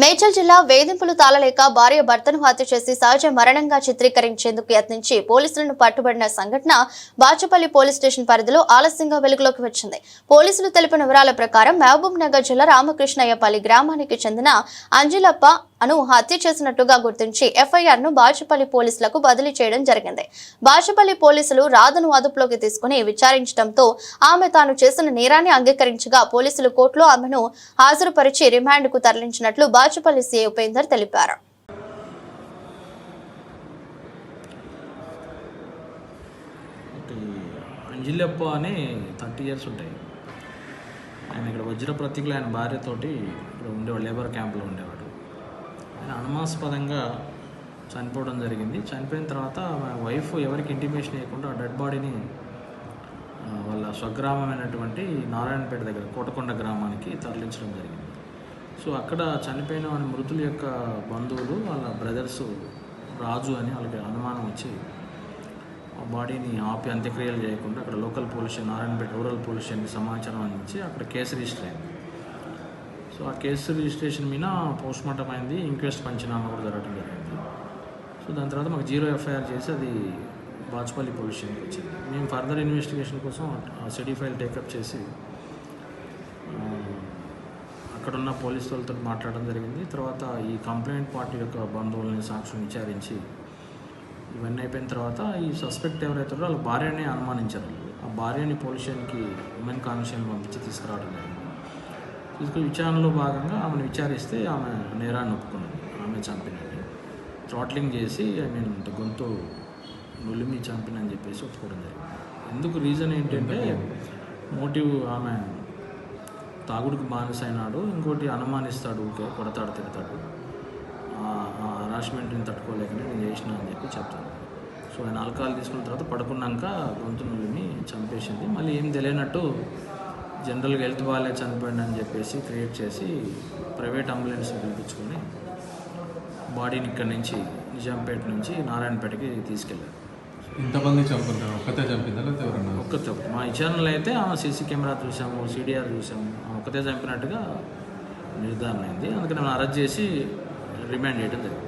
మేడ్చల్ జిల్లా వేధింపులు తాళలేక భార్య భర్తను హత్య చేసి సహజ మరణంగా చిత్రీకరించేందుకు యత్నించి పోలీసులను పట్టుబడిన సంఘటన బాచుపల్లి పోలీస్ స్టేషన్ పరిధిలో ఆలస్యంగా వెలుగులోకి వచ్చింది. పోలీసులు తెలిపిన వివరాల ప్రకారం మహబూబ్ నగర్ జిల్లా రామకృష్ణయ్యపల్లి గ్రామానికి చెందిన అంజలప్ప అను హత్య చేసినట్టుగా గుర్తించి ఎఫ్ఐఆర్ను బాచుపల్లి పోలీసులకు బదిలీ చేయడం జరిగింది. బాచుపల్లి పోలీసులు రాధను అదుపులోకి తీసుకుని విచారించడంతో ఆమె తాను చేసిన నేరాన్ని అంగీకరించగా పోలీసులు కోర్టులో ఆమెను హాజరుపరిచి రిమాండ్కు తరలించినట్లు బాచుపల్లి సీఐ ఉపేందర్ తెలిపారు. అంజిల్లప్ప అంజిలప్ప అని థర్టీ ఇయర్స్ ఉంటాయి. ఆయన ఇక్కడ వజ్ర ప్రతీకులు ఆయన భార్యతోటి ఇక్కడ ఉండేవాడు లేబర్ క్యాంప్లో ఉండేవాడు. ఆయన అనుమానాస్పదంగా చనిపోవడం జరిగింది. చనిపోయిన తర్వాత వైఫ్ ఎవరికి ఇంటిమేషన్ ఇవ్వకుండా డెడ్ బాడీని వాళ్ళ స్వగ్రామమైనటువంటి నారాయణపేట దగ్గర కోటకొండ గ్రామానికి తరలించడం జరిగింది. సో అక్కడ చనిపోయిన వాళ్ళ మృతుల యొక్క బంధువులు వాళ్ళ బ్రదర్స్ రాజు అని వాళ్ళకి అనుమానం వచ్చి ఆ బాడీని ఆపి అంత్యక్రియలు చేయకుండా అక్కడ local police station Narayanpet rural police స్టేషన్కి సమాచారం అందించి అక్కడ కేసు రిజిస్టర్ అయింది. సో ఆ కేసు రిజిస్ట్రేషన్ మీద పోస్ట్ మార్టం అయింది ఇంక్వెస్ట్ పంచనామా కూడా జరగడం జరిగింది. సో దాని తర్వాత మాకు జీరో ఎఫ్ఐఆర్ చేసి అది బాచుపల్లి పోలీస్ స్టేషన్కి వచ్చింది. మేము ఫర్దర్ ఇన్వెస్టిగేషన్ కోసం ఆ సిటీ ఫైల్ టేకప్ చేసి అక్కడున్న పోలీస్ వాళ్ళతో మాట్లాడడం జరిగింది. తర్వాత ఈ కంప్లైంట్ పార్టీ యొక్క బంధువులని సాక్షులు విచారించి ఇవన్నీ అయిపోయిన తర్వాత ఈ సస్పెక్ట్ ఎవరైతే వాళ్ళ భార్యని అనుమానించారు. ఆ భార్యని పోలీస్ స్టేషన్కి ఉమెన్ కాన్స్టేబుల్ పంపించి తీసుకురావడం జరిగింది. తీసుకుని విచారణలో భాగంగా ఆమెను విచారిస్తే ఆమె నేరాన్ని ఒప్పుకున్నది ఆమె చంపినట్టు థ్రాట్లింగ్ చేసి ఐ మీన్ గొంతు నులిమి చంపినని చెప్పేసి ఒప్పుకోవడం జరిగింది. ఎందుకు రీజన్ ఏంటంటే మోటివ్ ఆమె తాగుడికి బానిస అయినాడు ఇంకోటి అనుమానిస్తాడు ఊకే కొడతాడు తిడతాడు. హరాస్మెంట్ని తట్టుకోలేకనే నేను చేసిన అని చెప్పి చెప్తాను సో ఆయన ఆల్కహాల్ తీసుకున్న తర్వాత పడుకున్నాక గొంతు నులిమి చంపేసింది. మళ్ళీ ఏం తెలియనట్టు జనరల్గా హెల్త్ బాగాలే చనిపోయింది అని చెప్పేసి క్రియేట్ చేసి ప్రైవేట్ అంబులెన్స్ పిలిపించుకొని బాడీని ఇక్కడి నుంచి నిజాంపేట నుంచి నారాయణపేటకి తీసుకెళ్ళారు ఇంతమంది చంపుతారు ఒక్కతే చంపిందా లేకపోతే ఎవరన్నా? ఒక్క తప్పు మా ఈ ఛానల్ అయితే ఆమె సీసీ కెమెరా చూసాము సీడీఆర్ చూసాము ఒక్కతే చంపినట్టుగా నిర్ధారణ అయింది అందుకని మనం అరెస్ట్ చేసి రిమాండ్ చేయడం జరిగింది.